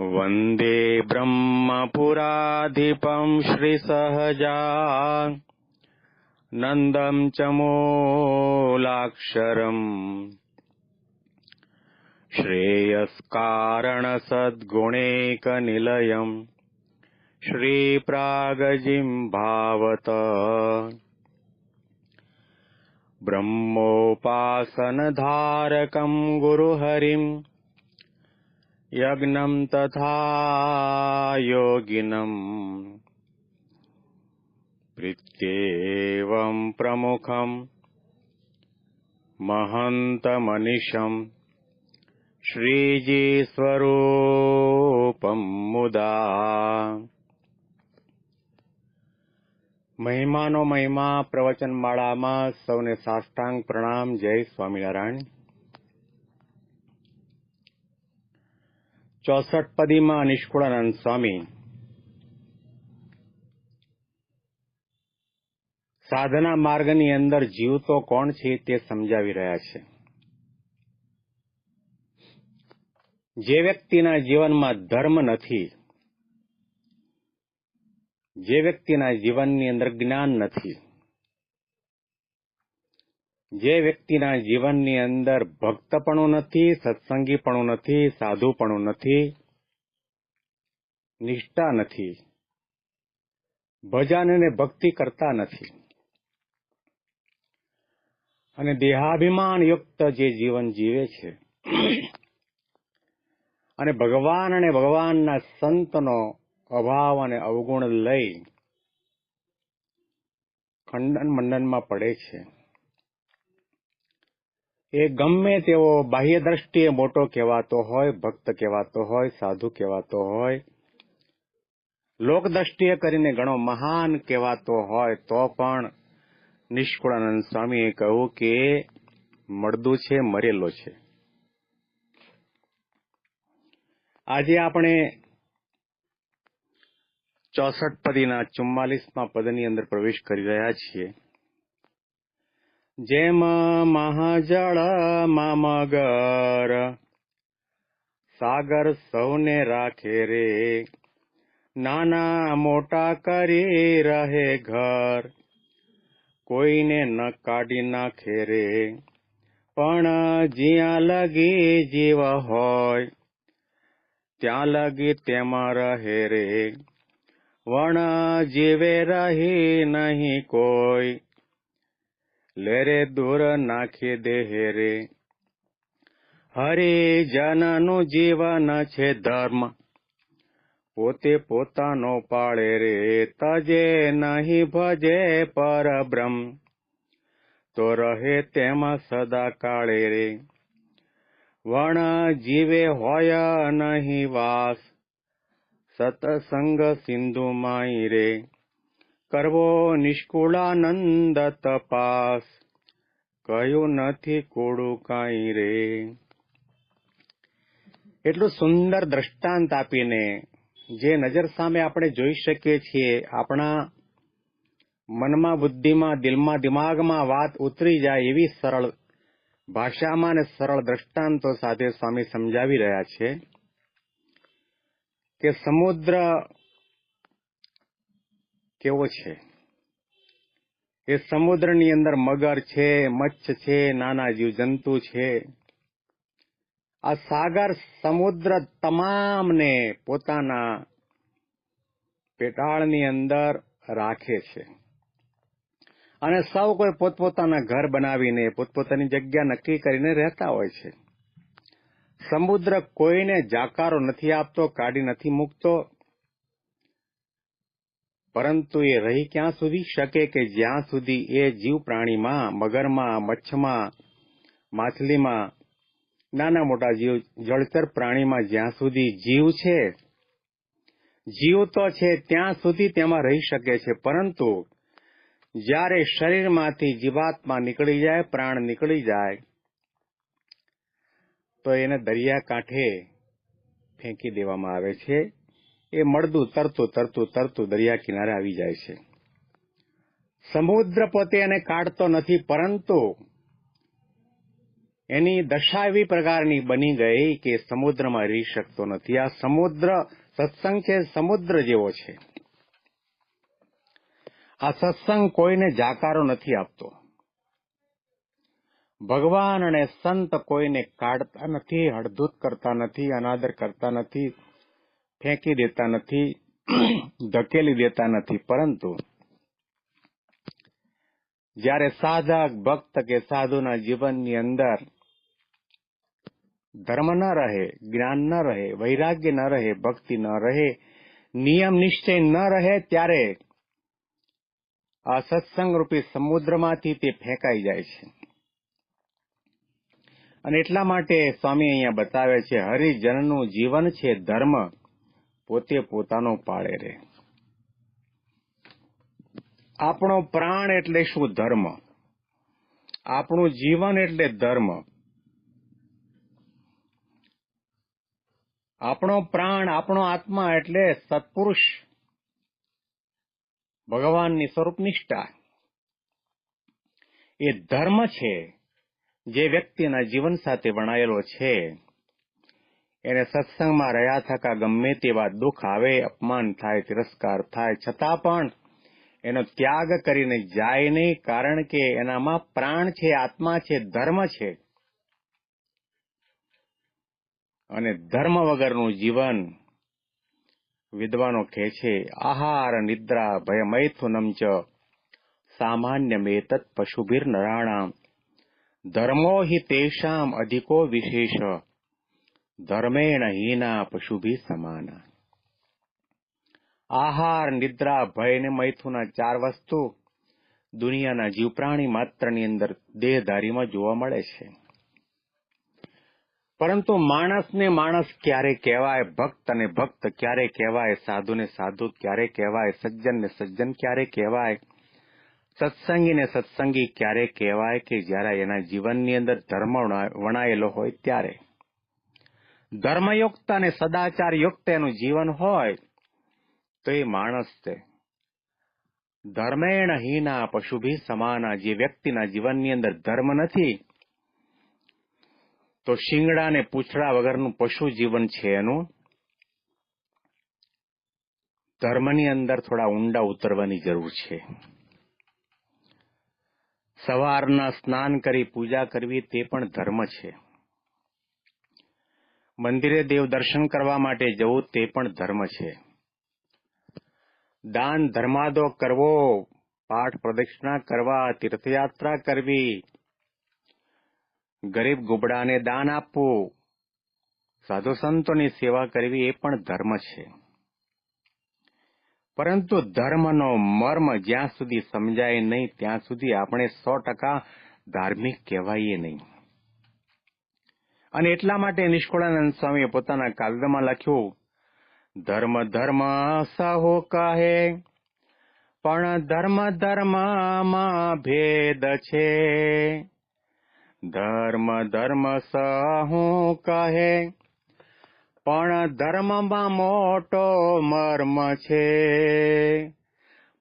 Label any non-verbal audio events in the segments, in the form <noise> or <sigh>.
वन्दे ब्रह्मपुराधिपम् श्रीसहजा नन्दम् च मूलाक्षरम्। श्रेयस्कारणसद्गुणैकनिलयम् श्रीप्रागजिम् भावत ब्रह्मोपासनधारकम् गुरुहरिम् यज्ञम् तथा योगिनम् प्रीत्येवम् प्रमुखम् महन्तमनिशम् શ્રીજી મુદા મહિમાનો મહિમા પ્રવચન માળામાં સૌને સાષ્ટાંગ પ્રણામ જય સ્વામિનારાયણ ચોસઠ પદીમાં નિષ્કુળાનંદ સ્વામી. સાધના માર્ગની અંદર જીવતો કોણ છે તે સમજાવી રહ્યા છે. જે વ્યક્તિના જીવનમાં ધર્મ નથી, જે વ્યક્તિના જીવનની અંદર જ્ઞાન નથી જે વ્યક્તિના જીવનની અંદર ભક્તપણું નથી, સત્સંગીપણું નથી, સાધુપણું નથી, નિષ્ઠા નથી, ભજન અને ભક્તિ કરતા નથી. અને દેહાભિમાન યુક્ત જે જીવન જીવે છે, અને ભગવાન અને ભગવાનના સંતનો અભાવ અને અવગુણ લઈ ખંડન મંડનમાં પડે છે. એ ગમે તેવો બાહ્ય દ્રષ્ટિએ મોટો કહેવાતો હોય, ભક્ત કહેવાતો હોય, સાધુ કહેવાતો હોય, લોક દ્રષ્ટિએ કરીને ઘણો મહાન કહેવાતો હોય, તો પણ નિષ્કુળાનંદ સ્વામીએ કહ્યું કે મળદું છે, મરેલો છે. આજે આપણે ચોસઠ પદીના ચુમ્માલીસમાં પદની અંદર પ્રવેશ કરી રહ્યા છીએ. જેમ મહાજળ મામગર સાગર સૌને રાખે રે. નાના મોટા કરી રહે ઘર. કોઈને ન કાઢી નાખે રે. પણ જ્યાં લગી જીવ હોય, ત્યાં લગી તેમાં રહે રે. વણ જીવે રહી નહીં કોઈ. લેરે દૂર નાખી દેહ રે. હરિજનનું જીવન છે ધર્મ. પોતે પોતાનો પાળે રે, તજે નહીં ભજે પરબ્રહ્મ. તો રહે તેમાં સદા કાળે રે. વણ જીવે હોય નહીં વાસ. સતસંગ સિંધુ માઈ રે. કરવો નિષ્કુળાનંદ તપાસ કયું નથી કોડું કાંઈ રે? એટલું સુંદર દ્રષ્ટાંત આપીને જે નજર સામે આપણે જોઈ શકીએ છીએ, આપણા મનમાં બુદ્ધિમાં, દિલમાં, દિમાગમાં વાત ઉતરી જાય એવી સરળ ભાષામાં અને સરળ દ્રષ્ટાંતો સાથે સ્વામી સમજાવી રહ્યા છે કે સમુદ્ર કેવો છે? એ સમુદ્રની અંદર મગર છે, મચ્છ છે, નાના જીવજંતુ છે. આ સાગર સમુદ્ર તમામને પોતાના પેટાળની અંદર રાખે છે. અને સૌ કોઈ પોતપોતાના ઘર બનાવીને, પોતપોતાની જગ્યા નક્કી કરીને રહેતા હોય છે. સમુદ્ર કોઈને જાકારો નથી આપતો, કાઢી નથી મૂકતો પરંતુ એ રહી ક્યાં સુધી? શકે કે જ્યાં સુધી એ જીવ પ્રાણીમાં મગરમાં, મચ્છમાં, માછલીમાં, નાના મોટા જીવ, જળચર પ્રાણીમાં જ્યાં સુધી જીવ છે, જીવ તો છે, ત્યાં સુધી તેમાં રહી શકે છે. પરંતુ જ્યારે શરીરમાંથી જીવાત્મા નીકળી જાય, પ્રાણ નીકળી જાય, તો એને દરિયા કાંઠે ફેંકી દેવામાં આવે છે. એ મળદું તરતું તરતું તરતું દરિયા કિનારે આવી જાય છે. સમુદ્ર પોતે એને કાઢતો નથી, પરંતુ એની દશા એવી પ્રકારની બની ગઈ કે સમુદ્રમાં રહી શકતો નથી. આ સમુદ્ર, સત્સંગ છે, સમુદ્ર જેવો છે. આ સત્સંગ કોઈને જાકારો નથી આપતો. ભગવાન અને સંત કોઈને કાઢતા નથી, હળધૂત કરતા નથી, અનાદર કરતા નથી ફેંકી દેતા નથી, <clears throat> ધકેલી દેતા નથી. પરંતુ જ્યારે સાધક ભક્ત કે સાધુના જીવનની અંદર ધર્મ ન રહે, જ્ઞાન ન રહે, વૈરાગ્ય ન રહે, ભક્તિ ન રહે, નિયમ નિશ્ચય ન રહે, ત્યારે આ સત્સંગ રૂપી સમુદ્રમાંથી તે ફેંકાઈ જાય છે. અને એટલા માટે સ્વામી અહીંયા બતાવે છે, હરિજનનું જીવન છે ધર્મ. પોતે પોતાનો પાળે રે આપણો પ્રાણ એટલે શું ધર્મ? આપણું જીવન એટલે ધર્મ. આપણો પ્રાણ, આપણો આત્મા એટલે સત્પુરુષ. ભગવાનની સ્વરૂપ નિષ્ઠા એ ધર્મ છે જે વ્યક્તિના જીવન સાથે વણાયેલો છે. એને સત્સંગમાં રહ્યા થકા ગમે તેવા દુઃખ આવે, અપમાન થાય, તિરસ્કાર થાય, છતાં પણ એનો ત્યાગ કરીને જાય નહીં, કારણ કે એનામાં પ્રાણ છે, આત્મા છે, ધર્મ છે. અને ધર્મ વગરનું જીવન વિદ્વાનો કહે છે, આહાર નિદ્રા ભય મૈથુનમ ચ સામાન્ય મેતત પશુભીર નરાણામ. ધર્મો હિ તેષામ અધિકો વિશેષ. ધર્મેણ હીના પશુભી સમાના આહાર નિદ્રા ભય ને મૈથુના ચાર વસ્તુ દુનિયાના જીવ માત્રની અંદર દેહધારીમાં જોવા મળે છે પરંતુ માણસને માણસ ક્યારે કહેવાય ભક્ત અને ભક્ત ક્યારે કહેવાય સાધુને સાધુ ક્યારે કહેવાય સજ્જનને સજ્જન ક્યારે કહેવાય સત્સંગીને સત્સંગી ક્યારે કહેવાય કે જ્યારે એના જીવનની અંદર ધર્મ વણાયેલો હોય ત્યારે ધર્મયુક્ત અને સદાચારયુક્ત એનું જીવન હોય તો એ માણસ છે. ધર્મેણ હિના પશુભી સમાના જે વ્યક્તિના જીવનની અંદર ધર્મ નથી, તો શિંગડા ને પૂછડા વગરનું પશુ જીવન છે એનું. ધર્મની અંદર થોડા ઊંડા ઉતરવાની જરૂર છે. સવારના સ્નાન કરી પૂજા કરવી તે પણ ધર્મ છે. મંદિરે દેવ દર્શન કરવા માટે જવું તે પણ ધર્મ છે. દાન ધર્માદો કરવો, પાઠ પ્રદક્ષિણા કરવા, તીર્થયાત્રા કરવી, ગરીબ ગુબડાને દાન આપવું, સાધુ સંતોની સેવા કરવી એ પણ ધર્મ છે. પરંતુ ધર્મનો મર્મ જ્યાં સુધી સમજાય નહીં, ત્યાં સુધી આપણે સો ટકા ધાર્મિક કહેવાઈએ નહીં. અને એટલા માટે નિષ્કુળાનંદ સ્વામીએ પોતાના કાવ્યમાં લખ્યું, ધર્મ ધર્મ સહો કહે, પણ ધર્મ ધર્મમાં ભેદ છે. ધર્મ ધર્મ સહુ કહે, પણ ધર્મમાં મોટો મર્મ છે.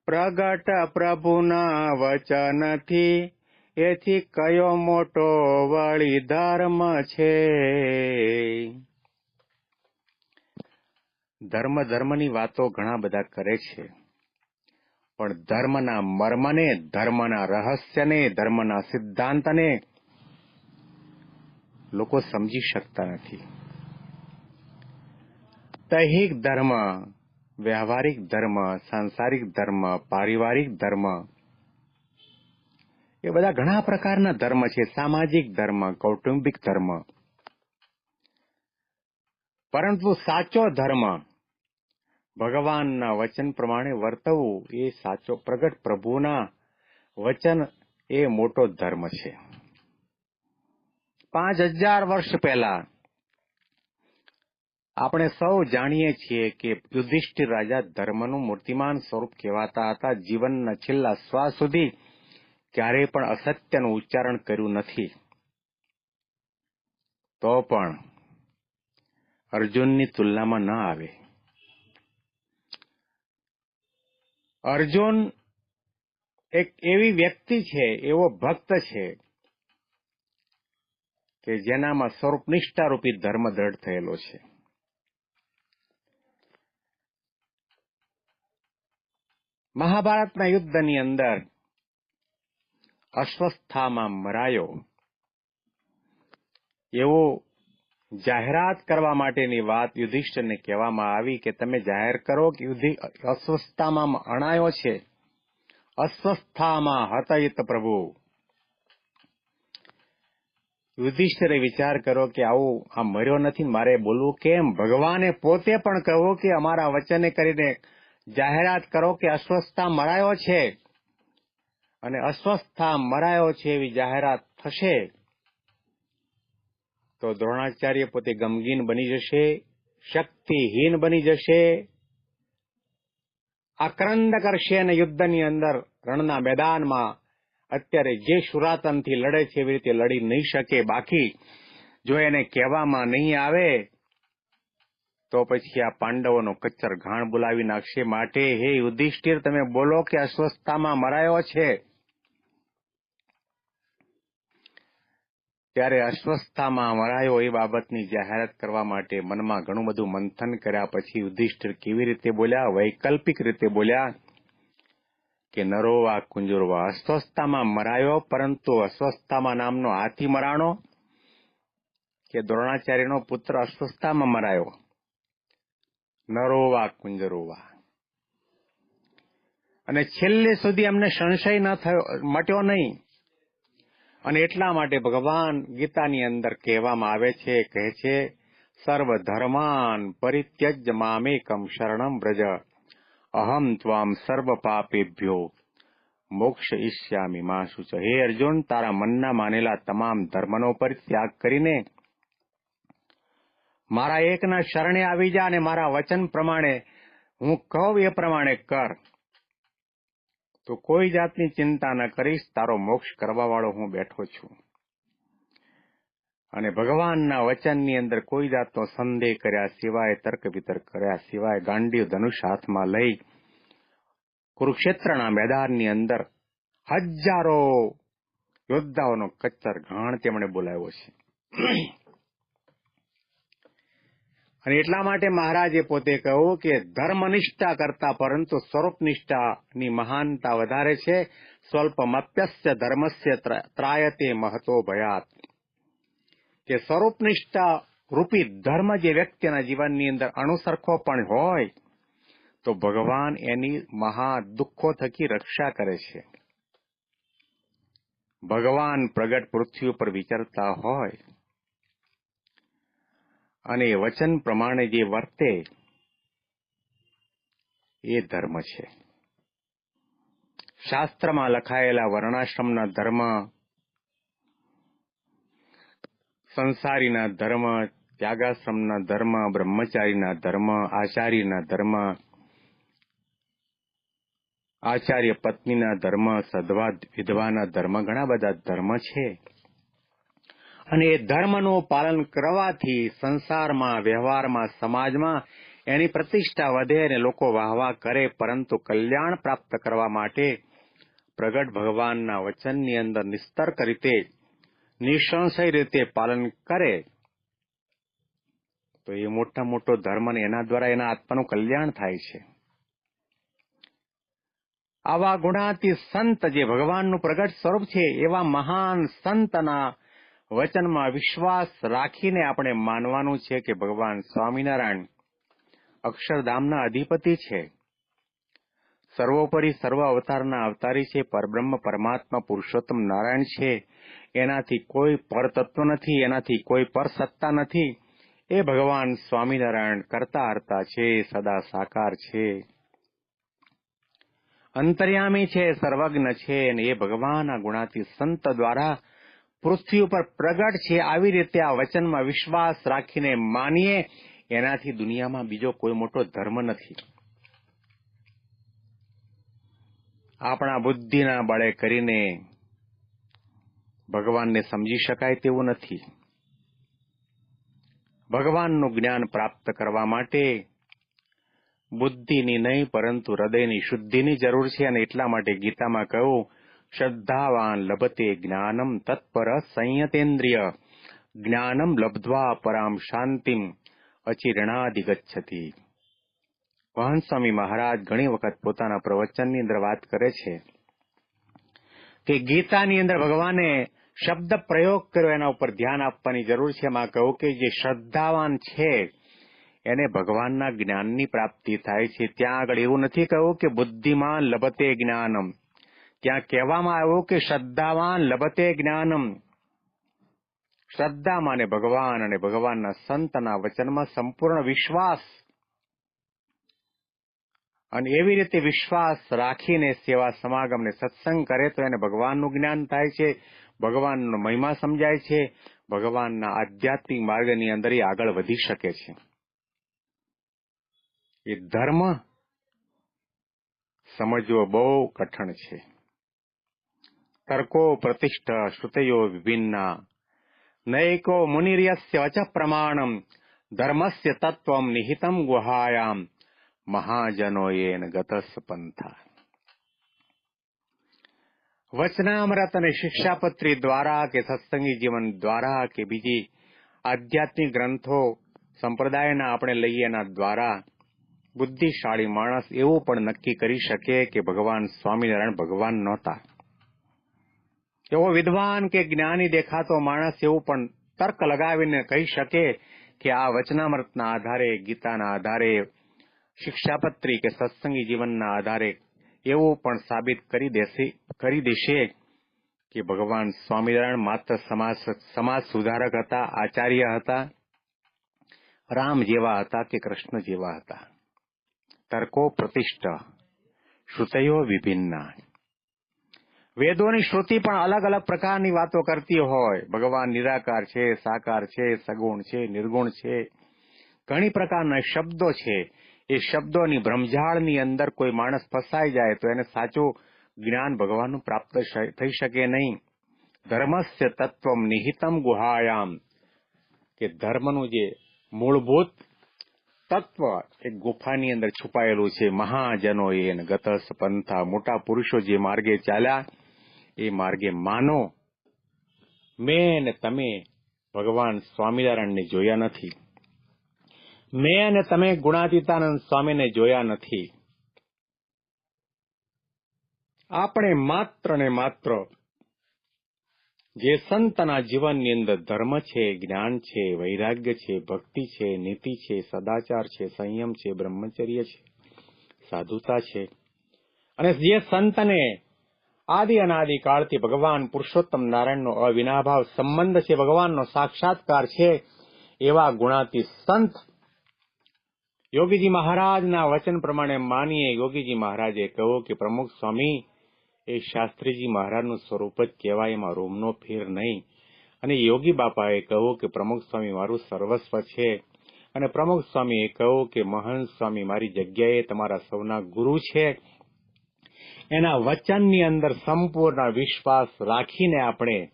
પ્રગટ પ્રભુના વચનથી એથી કયો મોટો વળી ધર્મ છે? ધર્મ ધર્મની વાતો ઘણા બધા કરે છે. પણ ધર્મના મર્મને, ધર્મના રહસ્યને, ધર્મના સિદ્ધાંતને લોકો સમજી શકતા નથી. દૈહિક ધર્મ, વ્યવહારિક ધર્મ, સાંસારિક ધર્મ, પારિવારિક ધર્મ એ બધા ઘણા પ્રકારના ધર્મ છે. સામાજિક ધર્મ, કૌટુંબિક ધર્મ. પરંતુ સાચો ધર્મ ભગવાનના વચન પ્રમાણે વર્તવું એ સાચો, પ્રગટ પ્રભુના વચન એ મોટો ધર્મ છે. પાંચ હજાર વર્ષ પહેલા આપણે સૌ જાણીએ છીએ કે યુધિષ્ઠિર રાજા ધર્મનું મૂર્તિમાન સ્વરૂપ કહેવાતા હતા. જીવનના છેલ્લા શ્વાસ સુધી ક્યારેય પણ અસત્યનું ઉચ્ચારણ કર્યું નથી. તો પણ અર્જુનની તુલનામાં ન આવે. અર્જુન એક એવી વ્યક્તિ છે, એવો ભક્ત છે કે જેનામાં સ્વરૂપનિષ્ઠા રૂપી ધર્મ દ્રઢ થયેલો છે. મહાભારતના યુદ્ધની અંદર અસ્વસ્થામાં મરાયો. એવો જાહેરાત કરવા માટેની વાત યુધિષ્ઠિરને કહેવામાં આવી કે તમે જાહેર કરો કે યુધિ અસ્વસ્થતામાં અણાયો છે. અસ્વસ્થામાં હતયિત પ્રભુ. યુધિષ્ઠિરે વિચાર કરો કે આવું આ મર્યો નથી મારે બોલવું કેમ? ભગવાને પોતે પણ કહ્યું કે અમારા વચને કરીને જાહેરાત કરો કે અસ્વસ્થતા મરાયો છે. અને અસ્વસ્થતા મરાયો છે એવી જાહેરાત થશે, તો દ્રોણાચાર્ય પોતે ગમગીન બની જશે, શક્તિહીન બની જશે, આક્રંદ કરશે અને યુદ્ધની અંદર રણના મેદાનમાં અત્યારે જે શુરાતનથી લડે છે એવી રીતે લડી નહીં શકે. બાકી જો એને કહેવામાં નહીં આવે, તો પછી આ પાંડવોનો કચ્છર ઘાણ બોલાવી નાખશે. માટે, હે યુધિષ્ઠિર, તમે બોલો કે અસ્વસ્થતામાં મરાયો છે. ત્યારે અસ્વસ્થતામાં મરાયો એ બાબતની જાહેરાત કરવા માટે મનમાં ઘણું બધું મંથન કર્યા પછી યુધિષ્ઠિર કેવી રીતે બોલ્યા, વૈકલ્પિક રીતે બોલ્યા કે નરોવા કુંજુરવા અસ્વસ્થતામાં મરાયો, પરંતુ અસ્વસ્થતામાં નામનો હાથી મરાણો કે દ્રોણાચાર્યનો પુત્ર અસ્વસ્થતામાં મરાયો? નરોવા કુંજરોવા અને છેલ્લે સુધી અમને સંશય ન થયો, મટ્યો નહીં. અને એટલા માટે ભગવાન ગીતાની અંદર કહેવામાં આવે છે, કહે છે, સર્વ ધર્માન પરિત્યજ મામેકમ શરણમ વ્રજ. અહમ ત્વામ સર્વ પાપેભ્યો. મોક્ષ ઈષ્યામી માસુ છે હે અર્જુન, તારા મનના માનેલા તમામ ધર્મનો પરિત્યાગ કરીને મારા એકના શરણે આવી જા અને મારા વચન પ્રમાણે હું કહું એ પ્રમાણે કર. તો કોઈ જાતની ચિંતા ન કરીશ, તારો મોક્ષ કરવા વાળો હું બેઠો છું. અને ભગવાનના વચનની અંદર કોઈ જાતનો સંદેહ કર્યા સિવાય તર્ક વિતર્ક કર્યા સિવાય ગાંડીવ ધનુષ હાથમાં લઈ કુરુક્ષેત્રના મેદાનની અંદર હજારો યોદ્ધાઓનો કચ્છર ઘાણ તેમણે બોલાવ્યો છે. અને એટલા માટે મહારાજે પોતે કહ્યું કે ધર્મનિષ્ઠા કરતા પરંતુ સ્વરૂપનિષ્ઠાની મહાનતા વધારે છે. સ્વલ્પમપ્યસ્ય ધર્મસ્ય ત્રાયતે મહતો ભયાત. કે સ્વરૂપનિષ્ઠા રૂપી ધર્મ જે વ્યક્તિના જીવનની અંદર અણુસરખો પણ હોય, તો ભગવાન એની મહા દુઃખો થકી રક્ષા કરે છે. ભગવાન પ્રગટ પૃથ્વી ઉપર વિચરતા હોય અને વચન પ્રમાણે જે વર્તે, એ ધર્મ છે. શાસ્ત્રમાં લખાયેલા વર્ણાશ્રમના ધર્મ, સંસારીના ધર્મ, ત્યાગાશ્રમના ધર્મ, બ્રહ્મચારીના ધર્મ, આચાર્યના ધર્મ, આચાર્ય પત્નીના ધર્મ સદવા વિધવાના ધર્મ, ઘણા બધા ધર્મ છે. અને એ ધર્મનું પાલન કરવાથી સંસારમાં, વ્યવહારમાં, સમાજમાં એની પ્રતિષ્ઠા વધે અને લોકો વાહવા કરે. પરંતુ કલ્યાણ પ્રાપ્ત કરવા માટે પ્રગટ ભગવાનના વચનની અંદર નિસ્તર્ક રીતે, નિસંશય રીતે પાલન કરે. તો એ મોટા મોટો ધર્મ અને એના દ્વારા એના આત્માનું કલ્યાણ થાય છે. આવા ગુણાતી સંત જે ભગવાનનું પ્રગટ સ્વરૂપ છે, એવા મહાન સંતના વચનમાં વિશ્વાસ રાખીને આપણે માનવાનું છે કે ભગવાન સ્વામિનારાયણ અક્ષરધામના અધિપતિ છે. સર્વોપરી સર્વ અવતારના અવતારી છે, પરબ્રહ્મ, પરમાત્મા, પુરુષોત્તમ નારાયણ છે. એનાથી કોઈ પરતત્વ નથી, એનાથી કોઈ પર સત્તા નથી. એ ભગવાન સ્વામિનારાયણ કરતા હરતા છે, સદા સાકાર છે. અંતર્યામી છે, સર્વજ્ઞ છે અને એ ભગવાનના ગુણાતી સંત દ્વારા પૃથ્વી ઉપર પ્રગટ છે, આવી રીતે આ વચનમાં વિશ્વાસ રાખીને માનીએ, એનાથી દુનિયામાં બીજો કોઈ મોટો ધર્મ નથી. આપણા બુદ્ધિના બળે કરીને ભગવાનને સમજી શકાય તેવું નથી. ભગવાનનું જ્ઞાન પ્રાપ્ત કરવા માટે બુદ્ધિની નહીં, પરંતુ હૃદયની શુદ્ધિની જરૂર છે, અને એટલા માટે ગીતામાં કહ્યું શ્રદ્ધાવાન લભતે જ્ઞાનમ તત્પર સંયતેન્દ્રિય જ્ઞાનમ લબ્ધ્વા પરામ શાંતિમ અચિરણાધિગચ્છતિ વહન મહારાજ ઘણી વખત પોતાના પ્રવચનની અંદર વાત કરે છે કે ગીતાની અંદર ભગવાને શબ્દ પ્રયોગ કર્યો, એના ઉપર ધ્યાન આપવાની જરૂર છે. એમાં કહ્યું કે જે શ્રદ્ધાવાન છે, એને ભગવાનના જ્ઞાનની પ્રાપ્તિ થાય છે. ત્યાં આગળ એવું નથી કહ્યું કે બુદ્ધિમાન લભતે જ્ઞાનમ. ત્યાં કહેવામાં આવ્યું કે શ્રદ્ધાવાન લભતે જ્ઞાનમ. શ્રદ્ધામાં અને ભગવાન અને ભગવાનના સંતના વચનમાં સંપૂર્ણ વિશ્વાસ. અને એવી રીતે વિશ્વાસ રાખીને સેવા સમાગમને સત્સંગ કરે તો એને ભગવાનનું જ્ઞાન થાય છે, ભગવાનનો મહિમા સમજાય છે, ભગવાનના આધ્યાત્મિક માર્ગની અંદર આગળ વધી શકે છે. એ ધર્મ સમજવો બહુ કઠણ છે. તર્કો પ્રતિષ્ઠા શ્રુતયો વિભિન્ના નૈકો મુનિર્યસ્ય વચ પ્રમાણમ ધર્મસ્ય તત્વમ નિહિતમ ગુહાયામ મહાજનોયેન ગતસ પંથા વચનામૃત અને શિક્ષાપત્રી દ્વારા કે સત્સંગી જીવન દ્વારા કે બીજી આધ્યાત્મિક ગ્રંથો સંપ્રદાયના આપણે લઈએ એના દ્વારા બુદ્ધિશાળી માણસ એવું પણ નક્કી કરી શકે કે ભગવાન સ્વામિનારાયણ ભગવાન નહોતા એવો વિદ્વાન કે જ્ઞાની દેખાતો માણસ એવું પણ તર્ક લગાવીને કહી શકે કે આ વચનામૃતના આધારે, ગીતાના આધારે, શિક્ષાપત્રી કે સત્સંગી જીવનના આધારે એવું પણ સાબિત કરી દેશે કરી દેશે કે ભગવાન સ્વામિનારાયણ માત્ર સમાજ સમાજ સુધારક હતા, આચાર્ય હતા, રામ જેવા હતા કે કૃષ્ણ જેવા હતા. તર્કો પ્રતિષ્ઠ, શ્રુતયો વિભિન્ના વેદોની શ્રુતિ પણ અલગ અલગ પ્રકારની વાતો કરતી હોય. ભગવાન નિરાકાર છે, સાકાર છે, સગુણ છે, નિર્ગુણ છે. ઘણી પ્રકારના શબ્દો છે. એ શબ્દોની ભ્રમઝાળની અંદર કોઈ માણસ ફસાઈ જાય તો એને સાચું જ્ઞાન ભગવાનનું પ્રાપ્ત થઈ શકે નહીં. ધર્મસ્ય તત્વમ નિહિતમ ગુહાયામ. કે ધર્મનું જે મૂળભૂત તત્વ એક ગુફાની અંદર છુપાયેલું છે. મહાજનો એ ગતસ પંથા મોટા પુરુષો જે માર્ગે ચાલ્યા એ માર્ગે માનો. મેં અને તમે ભગવાન સ્વામિનારાયણને જોયા નથી. મેં અને તમે ગુણાતીતાનંદ સ્વામીને જોયા નથી. આપણે માત્ર ને માત્ર જે સંતના જીવનની અંદર ધર્મ છે, જ્ઞાન છે, વૈરાગ્ય છે, ભક્તિ છે, નીતિ છે, સદાચાર છે, સંયમ છે, બ્રહ્મચર્ય છે, સાધુતા છે. અને જે સંતને આદિ અનાદિ કાળથી ભગવાન પુરુષોત્તમ નારાયણનો અવિનાભાવ સંબંધ છે, ભગવાનનો સાક્ષાત્કાર છે એવા ગુણાતી સંત. યોગીજી મહારાજના વચન પ્રમાણે માનીએ, યોગીજી મહારાજે કહ્યું કે, પ્રમુખ સ્વામી, એ શાસ્ત્રીજી મહારાજનું સ્વરૂપ જ કહેવાય, એમાં રૂમનો ફેર નહીં. અને યોગી બાપાએ કહ્યું કે, પ્રમુખ સ્વામી મારું સર્વસ્વ છે. અને પ્રમુખ સ્વામીએ કહ્યું કે મહંત સ્વામી, મારી જગ્યાએ તમારા સૌના ગુરુ છે. એના વચનની અંદર સંપૂર્ણ વિશ્વાસ રાખીને આપણે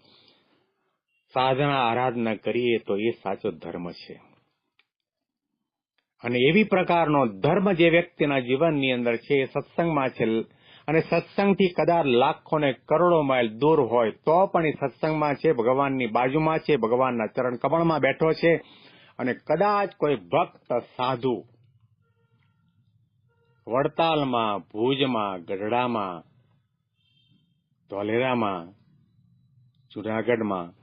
સાધના આરાધના કરીએ તો એ સાચો ધર્મ છે. અને એવી પ્રકારનો ધર્મ જે વ્યક્તિના જીવનની અંદર છે એ સત્સંગમાં છે અને સત્સંગથી કદાચ લાખો ને કરોડો માઇલ દૂર હોય તો પણ એ સત્સંગમાં છે, ભગવાનની બાજુમાં છે, ભગવાનના ચરણ કમળમાં બેઠો છે અને કદાચ કોઈ ભક્ત, સાધુ વડતાલમાં, ભુજમાં, ગઢડામાં, ધોલેરામાં, જુનાગઢમાં.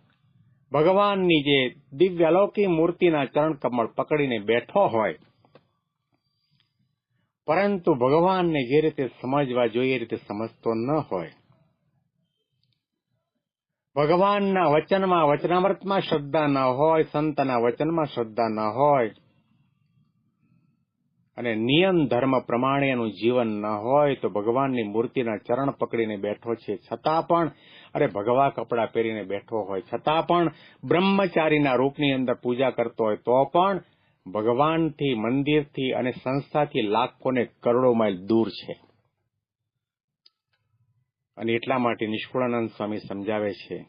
ભગવાનની જે દિવ્ય મૂર્તિના ચરણ કમળ પકડીને બેઠો હોય, પરંતુ ભગવાનને જે રીતે સમજવા જોઈએ, એ રીતે સમજતો ન હોય. ભગવાનના વચનમાં, વચનામૃતમાં શ્રદ્ધા ન હોય, સંતના વચનમાં શ્રદ્ધા ન હોય અને નિયમ ધર્મ પ્રમાણે એનું જીવન ન હોય તો ભગવાનની મૂર્તિના ચરણ પકડીને બેઠો છે. છતાં પણ, અરે ભગવા કપડાં પહેરીને બેઠો હોય. છતાં પણ બ્રહ્મચારીના રૂપની અંદર પૂજા કરતો હોય તો પણ ભગવાનથી, મંદિરથી અને સંસ્થાથી લાખોને કરોડો માઇલ દૂર છે. અને એટલા માટે નિષ્કુળાનંદ સ્વામી સમજાવે છે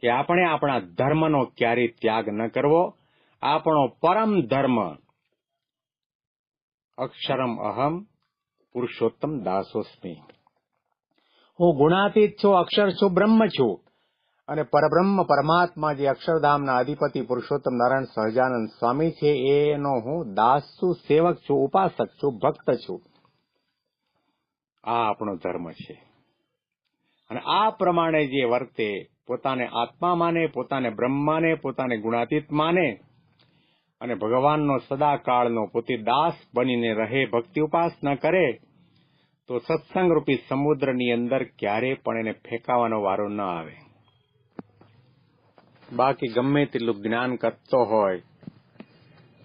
કે આપણે આપણા ધર્મનો ક્યારેય ત્યાગ ન કરવો. આપણો પરમ ધર્મ અક્ષરમ અહમ પુરુષોત્તમ દાસોસ્મી હું ગુણાતીત છું, અક્ષર છું, બ્રહ્મ છું. અને પરબ્રહ્મ પરમાત્મા જે અક્ષરધામના અધિપતિ પુરુષોત્તમ નારાયણ સહજાનંદ સ્વામી છે, એનો હું દાસ છું સેવક છું, ઉપાસક છું, ભક્ત છું. આ આપણો ધર્મ છે. અને આ પ્રમાણે જે વર્તે, પોતાને આત્મા માને પોતાને બ્રહ્માને, પોતાને ગુણાતીત માને અને ભગવાનનો સદાકાળનો પોતે દાસ બનીને રહે, ભક્તિ ઉપાસના કરે, તો સત્સંગ રૂપી સમુદ્રની અંદર ક્યારે પણ એને ફેંકાવાનો વારો ન આવે. બાકી ગમે તેટલું જ્ઞાન કરતો હોય,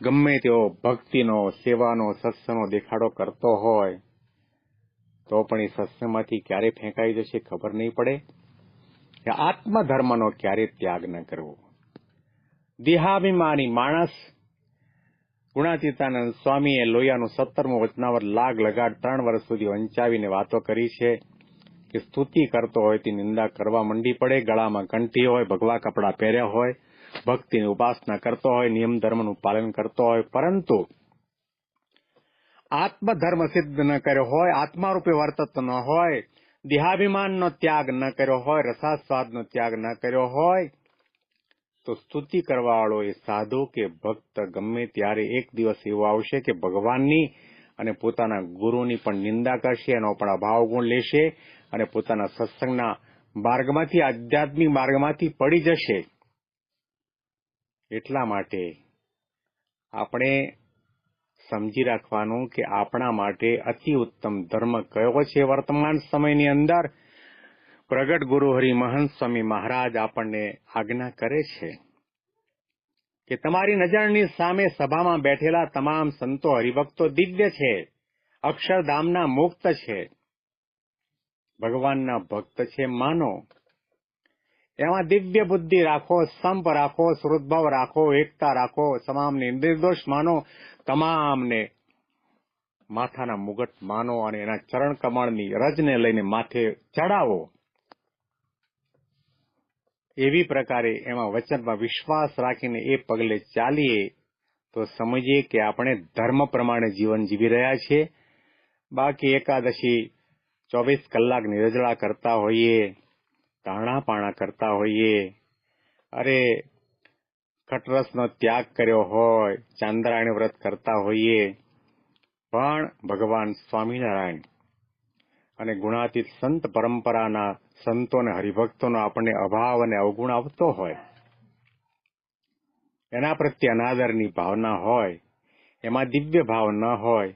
ગમે તેવો ભક્તિનો, સેવાનો, સત્સંગનો દેખાડો કરતો હોય, તો પણ એ સત્સંગમાંથી ક્યારે ફેંકાઈ જશે ખબર નહીં પડે. આત્મધર્મનો ક્યારે ત્યાગ ન કરવો. દેહાભિમાની માણસ ગુણાતીતાનંદ સ્વામીએ લોહિયાનું સત્તરમું વચનાવર લાગ લગાડ ત્રણ વર્ષ સુધી વંચાવીને વાતો કરી છે કે સ્તુતિ કરતો હોય તે નિંદા કરવા મંડી પડે, ગળામાં કંઠી હોય, ભગવા કપડાં પહેર્યા હોય, ભક્તિની ઉપાસના કરતો હોય, નિયમ ધર્મનું પાલન કરતો હોય, પરંતુ આત્મધર્મ સિદ્ધ ન કર્યો હોય, આત્મારૂપે વર્તત ન હોય, દેહાભિમાનનો ત્યાગ ન કર્યો હોય, રસાસ્વાદનો ત્યાગ ન કર્યો હોય તો સ્તુતિ કરવાવાળો એ સાધુ કે ભક્ત ગમે ત્યારે એક દિવસ એવો આવશે કે ભગવાનની અને પોતાના ગુરુની પણ નિંદા કરશે, એનો પણ અભાવ ગુણ લેશે અને પોતાના સત્સંગના માર્ગમાંથી, આધ્યાત્મિક માર્ગમાંથી પડી જશે. એટલા માટે આપણે સમજી રાખવાનું કે આપણા માટે અતિ ઉત્તમ ધર્મ કયો છે વર્તમાન સમયની અંદર? પ્રગટ ગુરુ હરિ મહંત સ્વામી મહારાજ આપણને આજ્ઞા કરે છે કે તમારી નજરની સામે સભામાં બેઠેલા તમામ સંતો હરિભક્તો દિવ્ય છે, અક્ષરધામના મુક્ત છે. ભગવાનના ભક્ત છે, માનો. એમાં દિવ્ય બુદ્ધિ રાખો, સંપ રાખો શ્રુતભાવ રાખો, એકતા રાખો, તમામને નિર્દોષ માનો, તમામને માથાના મુગટ માનો અને એના ચરણ કમળની રજને લઈને માથે ચડાવો. એવી પ્રકારે એમાં વચનમાં વિશ્વાસ રાખીને એ પગલે ચાલીએ, તો સમજીએ કે આપણે ધર્મ પ્રમાણે જીવન જીવી રહ્યા છીએ. બાકી એકાદશી ચોવીસ કલાક નિરજળા કરતા હોઈએ તાણાપાણા કરતા હોઈએ, અરે ખટરસનો ત્યાગ કર્યો હોય, ચાંદ્રાયણ વ્રત કરતા હોઈએ, પણ ભગવાન સ્વામિનારાયણ અને ગુણાતીત સંત પરંપરાના સંતો અને હરિભક્તોનો આપણને અભાવ અને અવગુણ આવતો હોય, એના પ્રત્યે અનાદરની ભાવના હોય, એમાં દિવ્ય ભાવ ન હોય,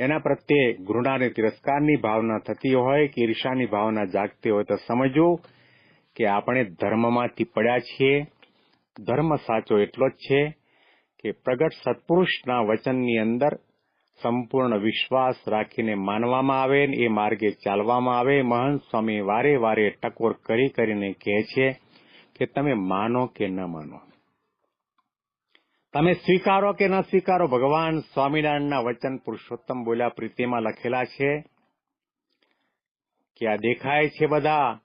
એના પ્રત્યે ઘૃણા અને તિરસ્કારની ભાવના થતી હોય કે ઈર્ષાની ભાવના જાગતી હોય, તો સમજવું કે આપણે ધર્મમાંથી પડ્યા છીએ, ધર્મ સાચો એટલો જ છે કે પ્રગટ સત્પુરુષના વચનની અંદર સંપૂર્ણ વિશ્વાસ રાખીને માનવામાં આવે ને એ માર્ગે ચાલવામાં આવે મહંત સ્વામી વારે વારે ટકોર કરી કરીને કહે છે કે તમે માનો કે ન માનો. તમે સ્વીકારો કે ન સ્વીકારો, ભગવાન સ્વામિનારાયણના વચન પુરુષોત્તમ બોલ્યા પ્રીતિમાં લખેલા છે કે આ દેખાય છે બધા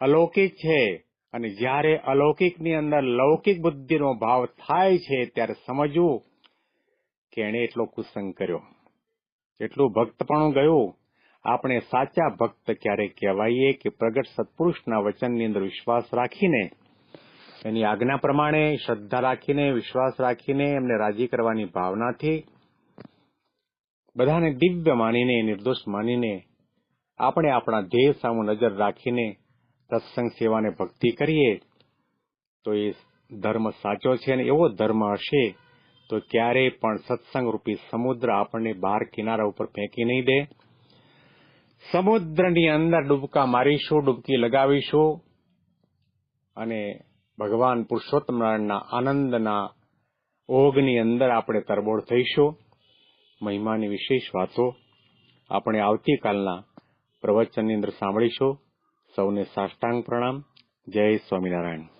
અલૌકિક છે અને જ્યારે અલૌકિકની અંદર લૌકિક બુદ્ધિનો ભાવ થાય છે ત્યારે સમજવું કે એણે એટલો કુસંગ કર્યો. એટલું ભક્તપણું ગયું, આપણે સાચા ભક્ત ક્યારે કહેવાઈએ કે પ્રગટ સત્પુરુષના વચનની અંદર વિશ્વાસ રાખીને, એની આજ્ઞા પ્રમાણે, શ્રદ્ધા રાખીને, વિશ્વાસ રાખીને એમને રાજી કરવાની ભાવનાથી બધાને દિવ્ય માનીને, નિર્દોષ માનીને, આપણે આપણા ધ્યેય સામુ નજર રાખીને સત્સંગ સેવાને ભક્તિ કરીએ, તો એ ધર્મ સાચો છે અને એવો ધર્મ હશે તો ક્યારેય પણ સત્સંગ રૂપી સમુદ્ર આપણને બહાર કિનારા ઉપર ફેંકી નહીં દે. સમુદ્રની અંદર ડૂબકા મારીશું, ડૂબકી લગાવીશું અને ભગવાન પુરુષોત્તમ નારાયણના આનંદના ઓગની અંદર આપણે તરબોળ થઈશું. મહિમાની વિશેષ વાતો આપણે આવતીકાલના પ્રવચનની અંદર સાંભળીશું. સૌને સાષ્ટાંગ પ્રણામ. જય સ્વામિનારાયણ.